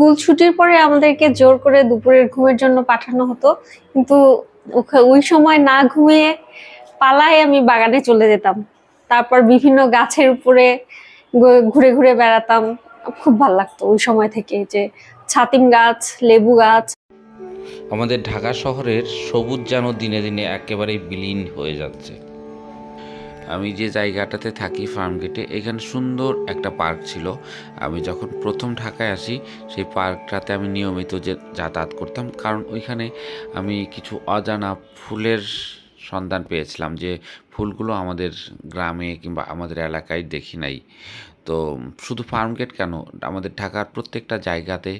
School ছুটির পরে আমাদেরকে জোর করে দুপুরের ঘুমের জন্য পাঠানো হতো। কিন্তু ওই সময় না ঘুমিয়ে পালায় আমি বাগানে চলে যেতাম। তারপর বিভিন্ন গাছের উপরে ঘুরে ঘুরে বেড়াতাম। খুব ভালো লাগতো ওই সময় থেকে যে ছাতিম গাছ, লেবু গাছ। আমাদের ঢাকা শহরের সবুজ যেন দিনে দিনে একেবারেই বিলীন হয়ে যাচ্ছে। আমি যে জায়গাটাতে থাকি ফার্ম গেটে এখানে সুন্দর একটা পার্ক ছিল। আমি যখন প্রথম ঢাকায় আসি, সেই পার্কটাতে আমি নিয়মিত যে যাতায়াত করতাম। কারণ ওইখানে আমি কিছু অজানা ফুলের সন্ধান পেয়েছিলাম যে ফুলগুলো আমাদের গ্রামে কিংবা আমাদের এলাকায় দেখি নাই। তো শুধু ফার্ম গেট কেন, আমাদের ঢাকার প্রত্যেকটা জায়গাতে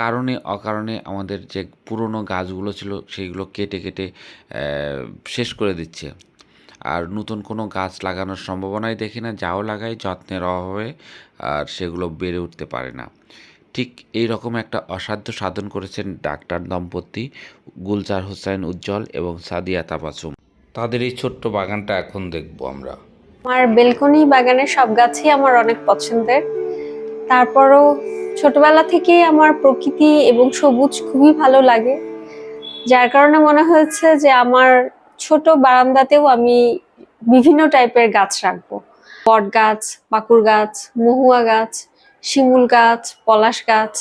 কারণে অকারণে আমাদের যে পুরনো গাছগুলো ছিল, সেইগুলো কেটে কেটে শেষ করে দিচ্ছে। আর নতুন কোনো গাছ লাগানোর সম্ভাবনাই দেখি না, যাও লাগাই, যত্নের অভাবে, আর সেগুলো বেড়ে উঠতে পারে না। ঠিক এই রকম একটা অসাধ্য সাধন করেছেন ডাক্তার দম্পতি গুলজার হোসেন উজ্জ্বল এবং সাদিয়া তাবাসুম। তাদের এই ছোট্ট বাগানটা এখন দেখব আমরা। আমার বেলকনি বাগানের সব গাছই আমার অনেক পছন্দের। তারপরও ছোটবেলা থেকেই আমার প্রকৃতি এবং সবুজ খুবই ভালো লাগে। যার কারণে মনে হয়েছে যে আমার ছোট বারান্দাতেও আমি বিভিন্ন টাইপের গাছ রাখব। বট গাছ, পাকুর গাছ, মহুয়া গাছ, শিমুল গাছ, পলাশ গাছ,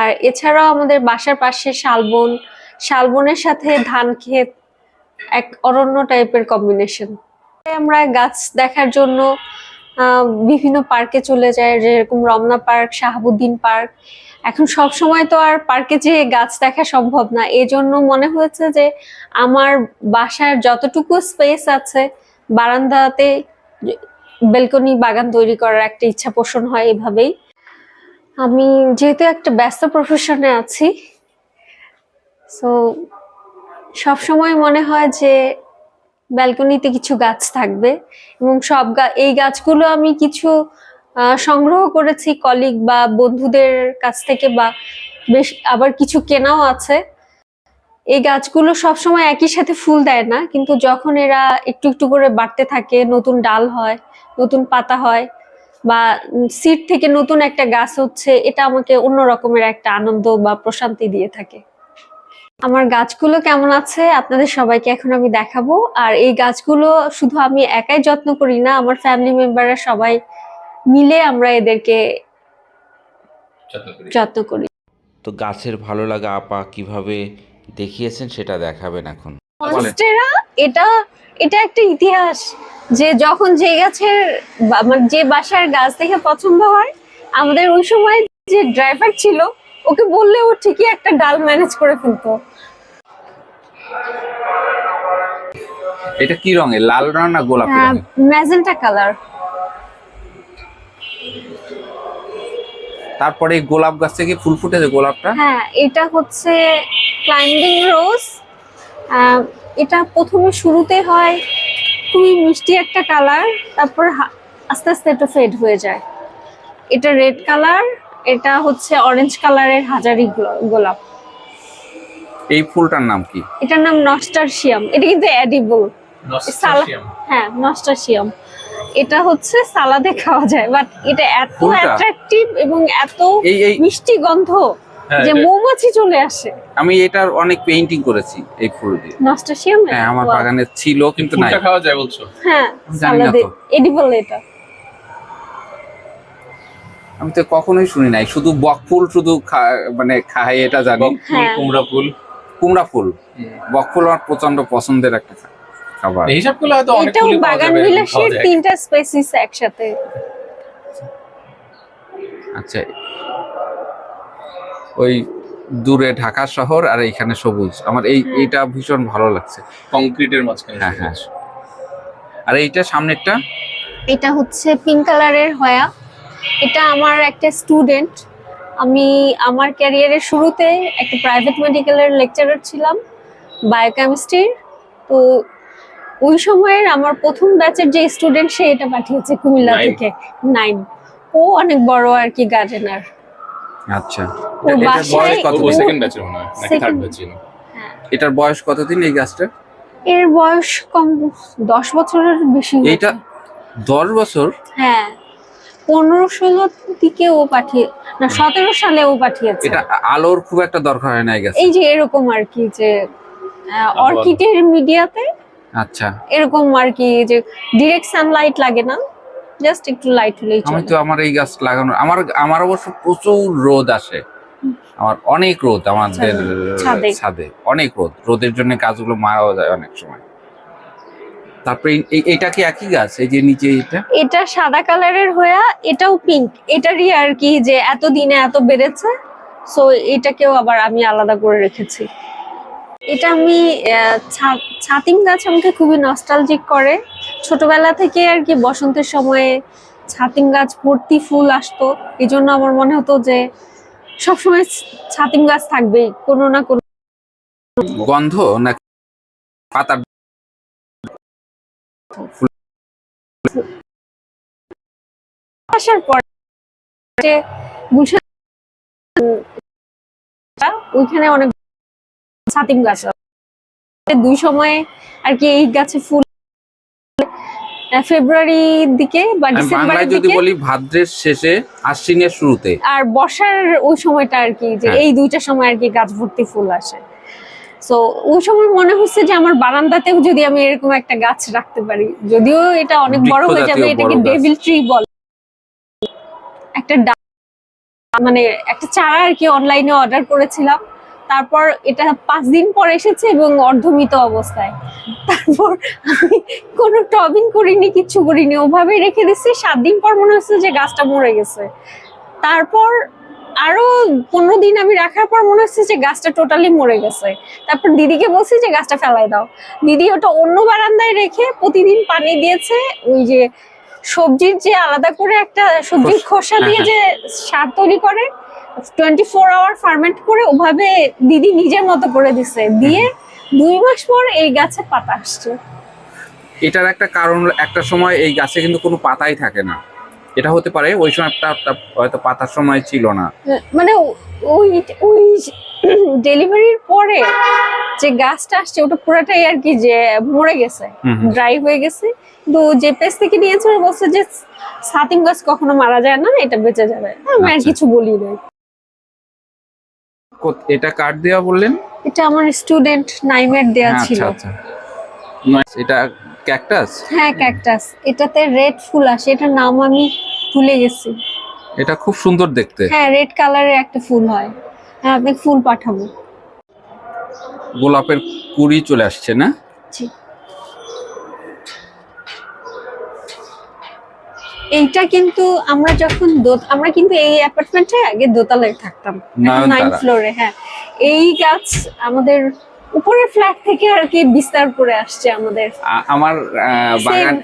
আর এছাড়াও আমাদের বাসার পাশে শালবন। শালবনের সাথে ধান ক্ষেত এক অরণ্য টাইপের কম্বিনেশন আমরা গাছ দেখার জন্য বিভিন্ন পার্কে চলে যাই, যেরকম রমনা পার্ক শাহাবুদ্দিন পার্ক এখন সব সময় তো আর পার্কে যেয়ে গাছ দেখা সম্ভব না। এই জন্য মনে হয়েছে যে আমার বাসার যতটুকু স্পেস আছে, বারান্দাতে বেলকনি বাগান তৈরি করার একটা ইচ্ছা পোষণ হয় এভাবেই। আমি যেহেতু একটা ব্যস্ত প্রফেশনে আছি সো সব সময় মনে হয় যে ব্যালকনিতে কিছু গাছ থাকবে এবং সব এই গাছগুলো আমি কিছু সংগ্রহ করেছি কলিগ বা বন্ধুদের কাছ থেকে বা বেশ আবার কিছু কেনাও আছে। এই গাছগুলো সবসময় একই সাথে ফুল দেয় না, কিন্তু যখন এরা একটু একটু করে বাড়তে থাকে, নতুন ডাল হয়, নতুন পাতা হয় বা সিড থেকে নতুন একটা গাছ হচ্ছে, এটা আমাকে অন্য রকমের একটা আনন্দ বা প্রশান্তি দিয়ে থাকে। আমার গাছগুলো কেমন আছে আপনাদের সবাইকে এখন আমি দেখাবো। আর এই গাছগুলো শুধু আমি একাই যত্ন করি না, আমার ফ্যামিলি মেম্বাররা সবাই মিলে আমরা এদেরকে যত্ন করি। তো গাছের ভালো লাগা আপা কীভাবে দেখিয়েছেন সেটা দেখাবেন এখন। মনস্টেরা এটা এটা একটা ইতিহাস যে যখন যে গাছের মানে যে বাসার গাছ দেখে পছন্দ হয় আমাদের ওই সময় যে ড্রাইভার ছিল ওকে বললে ও ঠিকই একটা ডাল ম্যানেজ করে ফেলতো। এটা কি রঙের লাল রং না গোলাপি হ্যাঁ রঙের? Magenta colour. তারপরে এই গোলাপ গাছ থেকে ফুল ফুটেছে গোলাপটা? হ্যাঁ এটা হচ্ছে ক্লাইম্বিং রোজ এটা প্রথমে শুরুতে হয় খুবই মিষ্টি একটা কালার তারপর আস্তে আস্তে এটা ফেড হয়ে যায়। এটা রেড কালার এটা হচ্ছে অরেঞ্জ কালারের হাজারি গোলাপ। এই ফুলটার নাম কি? এটার নাম নস্টারশিয়াম এটা কিন্তু এডিবল সালা হ্যাঁ নস্টারশিয়াম এটা হচ্ছে সালাদে খাওয়া যায় বাট এটা এত অ্যাট্রাকটিভ এবং এত মিষ্টি গন্ধ হ্যাঁ, যে মৌমাছি চলে আসে। আমি এটার অনেক পেইন্টিং করেছি এই ফুল দিয়ে। নস্টারশিয়াম হ্যাঁ আমার বাগানে ছিল কিন্তু নাই। ফুলটা খাওয়া যায় বলছো? হ্যাঁ সালাদে। এডিবল এটা। আমি তো কখনোই শুনি নাই শুধু বক ফুল শুধু খা- মানে খাই এটা জানি। হ্যাঁ। কুমড়া ফুল? কুমড়া ফুল। বক ফুল আমার প্রচণ্ড পছন্দের একটা খাবার। এই হিসাব করলে হয়তো অনেক ফুলই পাওয়া বাগান বিলাসের তিনটা স্পেসিস একসাথে। আচ্ছা ওই দূরে ঢাকা শহর আর এখানে সবুজ। আমার এই। এইটা ভীষণ ভালো লাগছে। কংক্রিটের মাঝখানে হ্যাঁ হ্যাঁ। আর এইটা সামনেরটা? এটা হচ্ছে পিঙ্ক কালারের হয়া। এটা আমার একটা স্টুডেন্ট আমি আমার ক্যারিয়ারের শুরুতে একটা প্রাইভেট মেডিকেলের লেকচারার ছিলাম বায়োকেমিস্ট্রির তো ওই সময়ের আমার প্রথম ব্যাচের যে স্টুডেন্ট সে এটা পাঠিয়েছে কুমিল্লা থেকে। নাইন ও অনেক বড় আর কি গার্ডেনার আচ্ছা। ওর এটার বাসায় বয়স ও কতদিন সেকেন্ড ব্যাচের মনে হয় নাকি থার্ড ব্যাচের হ্যাঁ। এটার বয়স কতদিন এই গাছটা এর বয়স কম দশ বছরের বেশি। এইটা দশ বছর? হ্যাঁ। পনেরো ষোলো দিকে ও পাঠিয়ে না সতেরো সালে ও পাঠিয়েছে। এটা আলোর খুব একটা দরকার হয় না এই গাছে। এই যে এরকম আর কি যে অর্কিডের মিডিয়াতে আচ্ছা। এরকম আর কি যে ডিরেক্ট সানলাইট লাগে না? জাস্ট একটু লাইট হলেই আমি তো আমার এই গাছ লাগানো আমার আমার অবশ্য প্রচুর রোদ আসে। আমার অনেক রোদ আমাদের ছাদে। ছাদে অনেক রোদ। রোদের জন্য গাছগুলো মারাও যায় অনেক সময়। তারপরে এটা কি একই গাছ? এই যে নিচে এটা? এটা সাদা কালারের হয়ে এটাও পিঙ্ক এটারই আর কি যে এত দিনে এত বেড়েছে সো এটাকেও আবার আমি আলাদা করে রেখেছি। এটা আমি ছাতিম গাছ আমাকে খুবই নস্টালজিক করে। ছোটবেলা থেকে আর কি বসন্তের সময়ে ছাতিম গাছ ভর্তি ফুল আসতো। এই জন্য আমার মনে হতো যে সবসময় ছাতিম গাছ থাকবেই কোনো না কোনো গন্ধ না পাতার আসার পর গুলশান ওইখানে অনেক ছাতিম গাছ দুই সময়ে আর কি এই গাছে ফুল ফেব্রুয়ারির দিকে বা ডিসেম্বরের যদি দিকে বলি ভাদ্রের শেষে আশ্বিনের শুরুতে। আর বর্ষার ওই সময়টা আর কি যে হ্যাঁ। এই দুইটা সময় আর কি গাছ ভর্তি ফুল আসে। সো ওই সময় মনে হচ্ছে যে আমার বারান্দাতেও যদি আমি এরকম একটা গাছ রাখতে পারি যদিও এটা অনেক বড় হয়ে যাবে এটাকে ডেভিল ট্রি বলে। একটা মানে একটা চারা আর কি অনলাইনে অর্ডার করেছিলাম। তারপর এটা পাঁচ দিন পর এসেছে এবং অর্ধমিত অবস্থায়। তারপর আমি কোনো টবিং করিনি কিচ্ছু করিনি ওভাবে রেখে দিচ্ছি সাত দিন পর মনে হচ্ছে যে গাছটা মরে গেছে। তারপর আরও পনেরো দিন আমি রাখার পর মনে হচ্ছে যে গাছটা টোটালি মরে গেছে। তারপর দিদিকে বলছি যে গাছটা ফেলাই দাও। দিদি ওটা অন্য বারান্দায় রেখে প্রতিদিন পানি দিয়েছে ওই যে সবজির যে আলাদা করে একটা সবজির খোসা। দিয়ে হ্যাঁ, যে সার তৈরি করে টোয়েন্টি ফোর আওয়ার ফার্মেন্ট করে ওভাবে দিদি নিজের মতো করে দিছে। দিয়ে দুই মাস পর এই গাছে পাতা আসছে। এটার একটা কারণ একটা সময় এই গাছে কিন্তু কোনো পাতাই থাকে না। এটা হতে পারে ওই হয়তো পাতার সময় ছিল না। মানে ওই ওই ডেলিভারির পরে যে গাছটা আসছে ওটা পুরোটাই আর কি যে মরে গেছে। ড্রাই হয়ে গেছে। কিন্তু যে পেজ থেকে নিয়েছে বলছে যে সাতিম গাছ কখনো মারা যায় না এটা বেঁচে যাবে। আমি আর আচ্ছা। কিছু বলি নাই এটা কার দেয়া বললেন? এটা আমার স্টুডেন্ট নাইমের দেয়া ছিল। আচ্ছা আচ্ছা। এটা ক্যাকটাস হ্যাঁ ক্যাকটাস এটাতে রেড ফুল আসে। এটার নাম আমি ভুলে গেছি। এটা খুব সুন্দর দেখতে। হ্যাঁ রেড কালারের একটা ফুল হয়। হ্যাঁ আপনি ফুল পাঠাবো। গোলাপের কুড়ি চলে আসছে না? জি। এইটা কিন্তু আমরা যখন আমরা কিন্তু এই অ্যাপার্টমেন্টে আগে দোতলায় থাকতাম। নাইন ফ্লোরে হ্যাঁ। এই গাছ আমাদের উপরের ফ্ল্যাট থেকে আর কি বিস্তার করে আসছে আমাদের। আমার বাগান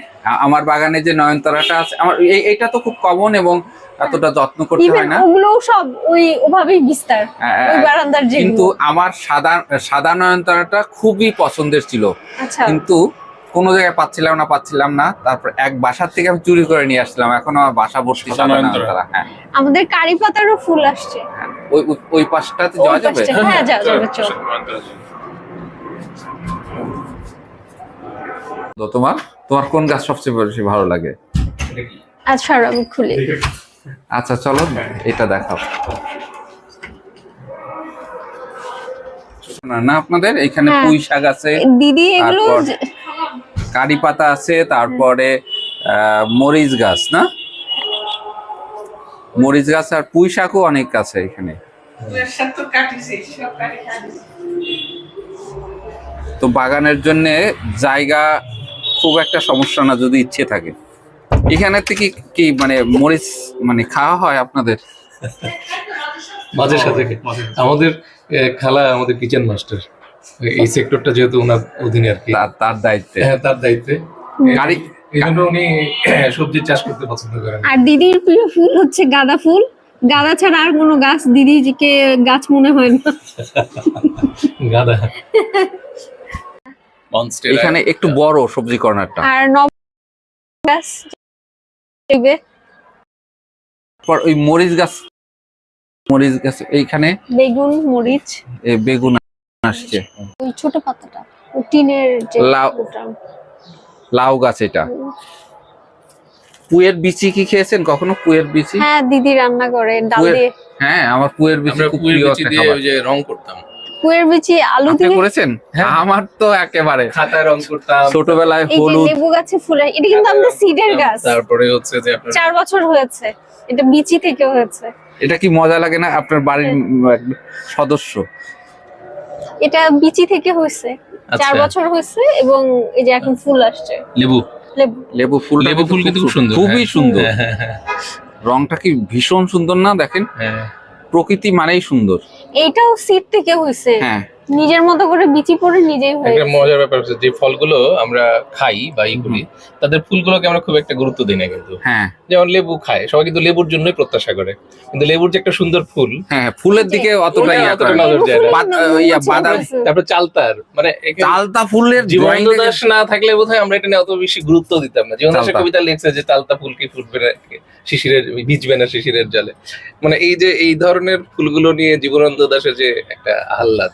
আমার বাগানে যে নয়নতারাটা আছে আমার এইটা তো খুব কমন এবং এতটা যত্ন করতে হয় না। ওগুলোও সব ওই ওভাবেই বিস্তার ওই বারান্দার যে কিন্তু আমার সাদা সাদা নয়নতারাটা খুবই পছন্দের ছিল। আচ্ছা। কিন্তু কোনো জায়গায় পাচ্ছিলাম না পাচ্ছিলাম না। তারপর এক বাসার থেকে আমি চুরি করে নিয়ে আসলাম। এখন আমার বাসা ভর্তি সাদা হ্যাঁ। আমাদের কারি পাতারও ফুল আসছে। হ্যাঁ। ওই ওই- পাশটাতে যাওয়া যাবে? হ্যাঁ যাও যাবে চল। তো তোমার তোমার কোন গাছ সবচেয়ে বেশি ভালো লাগে? আচ্ছা আমি খুলি। আচ্ছা চলো এটা দেখাও। না না আপনাদের এখানে হ্যাঁ। পুঁই শাক আছে দিদি এগুলো কারি পাতা আছে তারপরে আহ, মরিচ গাছ না? মরিচ গাছ আর পুঁই শাকও অনেক আছে এখানে। তো বাগানের জন্য জায়গা খুব একটা সমস্যা না যদি ইচ্ছে থাকে। এখানে থেকে কি মানে মরিচ মানে খাওয়া হয় আপনাদের? মাঝে সাথে আমাদের খালা আমাদের কিচেন মাস্টার এই সেক্টরটা যেহেতু ওনার অধীনে আর কি। তার দায়িত্বে। হ্যাঁ তার দায়িত্বে। গাড়ি এই উনি সবজি চাষ করতে পছন্দ করেন। আর দিদির প্রিয় ফুল হচ্ছে গাঁদা ফুল। গাঁদা ছাড়া আর কোনো গাছ দিদিকে গাছ মনে হয় না। গাদা। এখানে একটু বড় সবজি কর্নারটা। আর নব গাছ দেখবে ওই মরিচ গাছ মরিচ গাছ এইখানে বেগুন মরিচ। বেগুন আসছে। ওই ছোট পাতাটা ওই টিনের যে লাউ- লাউ গাছ এটা। পুয়ের বিচি কি খেয়েছেন? কখনো পুয়ের বিচি? হ্যাঁ দিদি রান্না করে ডাল দিয়ে। হ্যাঁ আমার পুয়ের বিচি খুব প্রিয় একটা খাবার। ওই যে রং করতাম। পুয়ের বিচি আলু দিয়ে? করেছেন? হ্যাঁ। আমার তো একেবারে। খাতায় রং করতাম। ছোটবেলায় এই যে হলুদ। লেবু গাছে ফুল এটা কিন্তু আমাদের সিডের গাছ। তারপরে হচ্ছে যে আপনার চার বছর হয়েছে এটা বিচি থেকে হয়েছে। এটা কি মজা লাগে না? আপনার বাড়ির হ্যাঁ। সদস্য। এটা বিচি থেকে হয়েছে। চার আচ্ছা। বছর হয়েছে এবং এই যে এখন ফুল আসছে। লেবু। লেবু। লেবু ফুল লেবু ফুল কিন্তু খুব সুন্দর খুবই হ্যাঁ। সুন্দর। হ্যাঁ, হ্যাঁ, রংটা কি ভীষণ সুন্দর না দেখেন। প্রকৃতি মানেই সুন্দর। এইটাও সিট থেকে হয়েছে। হ্যাঁ। নিজের মতো করে বিচি পরে নিজেই একটা মজার ব্যাপার হচ্ছে যে ফলগুলো আমরা খাই বা ই করি তাদের ফুলগুলোকে আমরা খুব একটা গুরুত্ব দিই না কিন্তু। হ্যাঁ। যেমন লেবু খায় সবাই কিন্তু লেবুর জন্যই প্রত্যাশা করে। কিন্তু লেবুর যে একটা সুন্দর ফুল হ্যাঁ ফুলের দিকে অতটা ইয়া অতটা করে। নজর দেয় না। ইয়া বাদাম। তারপর চালতার মানে চালতা ফুলের জীবনানন্দ দাস না থাকলে বোধহয় আমরা এটা নিয়ে অত বেশি গুরুত্ব দিতাম না। জীবন দাসের কবিতা লিখছে যে চালতা ফুল কি ফুটবে না শিশিরের ভিজবে না শিশিরের জলে? মানে এই যে এই ধরনের ফুলগুলো নিয়ে জীবনানন্দ দাসের যে একটা আহ্লাদ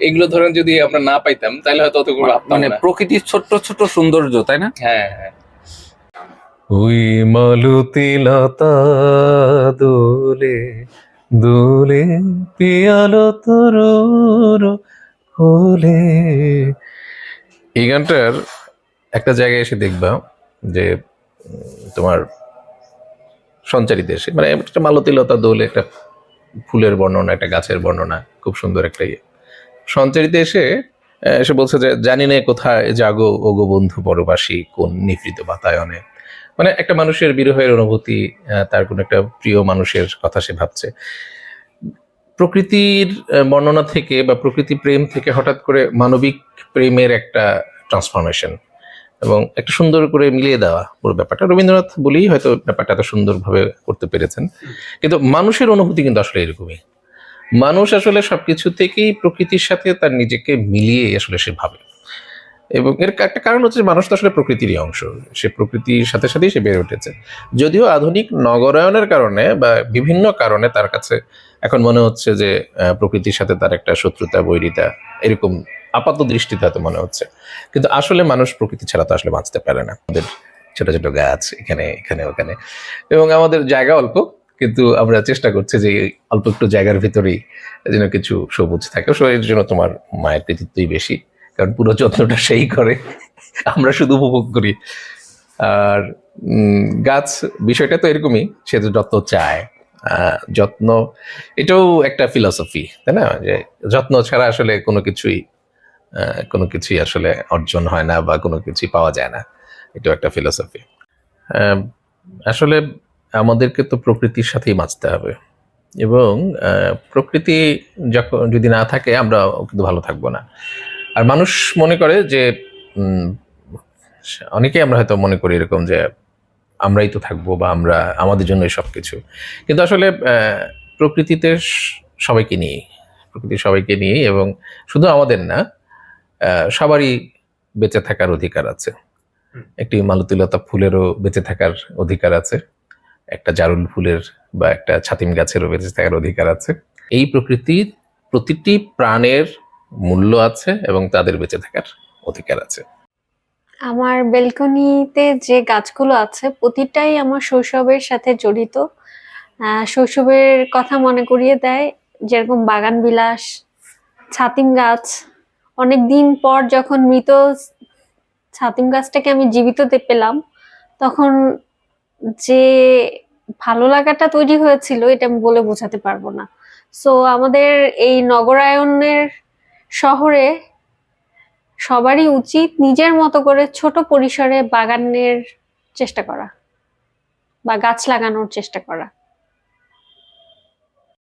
এগুলো ধরেন যদি আমরা না পাইতাম তাহলে হয়তো অতগুলো মানে প্রকৃতির ছোট্ট ছোট্ট সৌন্দর্য তাই না? হ্যাঁ হ্যাঁ। ওই মালতী লতা দোলে দোলে পিয়ালো তরুর হলে এই গানটার একটা জায়গায় এসে দেখবা যে তোমার সঞ্চারিত এসে মানে একটা মালতিলতা দোলে একটা ফুলের বর্ণনা একটা গাছের বর্ণনা খুব সুন্দর একটা ইয়ে। সঞ্চারিতে এসে এসে বলছে যে, জানি না কোথায় জাগো ওগো বন্ধু পরবাসী কোন নিভৃত বাতায়নে? মানে একটা মানুষের বিরহের অনুভূতি তার কোনো একটা প্রিয় মানুষের কথা সে ভাবছে। প্রকৃতির বর্ণনা থেকে বা প্রকৃতি প্রেম থেকে হঠাৎ করে মানবিক প্রেমের একটা ট্রান্সফরমেশন এবং একটা সুন্দর করে মিলিয়ে দেওয়া পুরো ব্যাপারটা। রবীন্দ্রনাথ বলেই হয়তো ব্যাপারটা এত সুন্দরভাবে করতে পেরেছেন। কিন্তু মানুষের অনুভূতি কিন্তু আসলে এরকমই। মানুষ আসলে সবকিছু থেকেই প্রকৃতির সাথে তার নিজেকে মিলিয়ে আসলে সে ভাবে। এবং এর একটা কারণ হচ্ছে মানুষ তো আসলে প্রকৃতিরই অংশ। সে প্রকৃতির সাথে সাথেই সে বেড়ে উঠেছে। যদিও আধুনিক নগরায়নের কারণে বা বিভিন্ন কারণে তার কাছে এখন মনে হচ্ছে যে প্রকৃতির সাথে তার একটা শত্রুতা, বৈরিতা এরকম আপাত দৃষ্টিতে হয়তো মনে হচ্ছে। কিন্তু আসলে মানুষ প্রকৃতি ছাড়া তো আসলে বাঁচতে পারে না। আমাদের ছোট ছোট গাছ এখানে এখানে, ওখানে। এবং আমাদের জায়গা অল্প। কিন্তু আমরা চেষ্টা করছি যে অল্প একটু জায়গার ভিতরেই যেন কিছু সবুজ থাকে। এর জন্য তোমার মায়ের কৃতিত্বই বেশি, কারণ পুরো যত্নটা সেই করে। আমরা শুধু উপভোগ করি। আর গাছ বিষয়টা তো এরকমই, সে তো যত্ন চায়। যত্ন, এটাও একটা ফিলসফি তাই না? যে যত্ন ছাড়া আসলে কোনো কিছুই কোনো কিছুই আসলে অর্জন হয় না বা কোনো কিছুই পাওয়া যায় না। এটাও একটা ফিলসফি আসলে আমাদেরকে তো প্রকৃতির সাথেই বাঁচতে হবে। এবং প্রকৃতি যখন যদি না থাকে আমরা কিন্তু ভালো থাকব না। আর মানুষ মনে করে যে উম, অনেকেই আমরা হয়তো মনে করি এরকম যে আমরাই তো থাকব বা আমরা আমাদের জন্যই সব কিছু কিন্তু আসলে প্রকৃতিতে সবাইকে নিয়েই প্রকৃতি সবাইকে নিয়েই এবং শুধু আমাদের না সবারই বেঁচে থাকার অধিকার আছে। একটি মালতিলতা ফুলেরও বেঁচে থাকার অধিকার আছে। একটা জারুল ফুলের বা একটা ছাতিম গাছেরও বেঁচে থাকার অধিকার আছে। এই প্রকৃতির প্রতিটি প্রাণের মূল্য আছে এবং তাদের বেঁচে থাকার অধিকার আছে। আমার বেলকনিতে যে গাছগুলো আছে, প্রতিটাই আমার শৈশবের সাথে জড়িত। শৈশবের কথা মনে করিয়ে দেয়, যেরকম বাগান বিলাস, ছাতিম গাছ। অনেক দিন পর যখন মৃত ছাতিম গাছটাকে আমি জীবিততে পেলাম, তখন যে ভালো লাগাটা তৈরি হয়েছিল, এটা আমি বলে বোঝাতে পারব না। সো আমাদের এই নগরায়নের শহরে সবারই উচিত নিজের মতো করে ছোট পরিসরে বাগানের চেষ্টা করা বা গাছ লাগানোর চেষ্টা করা।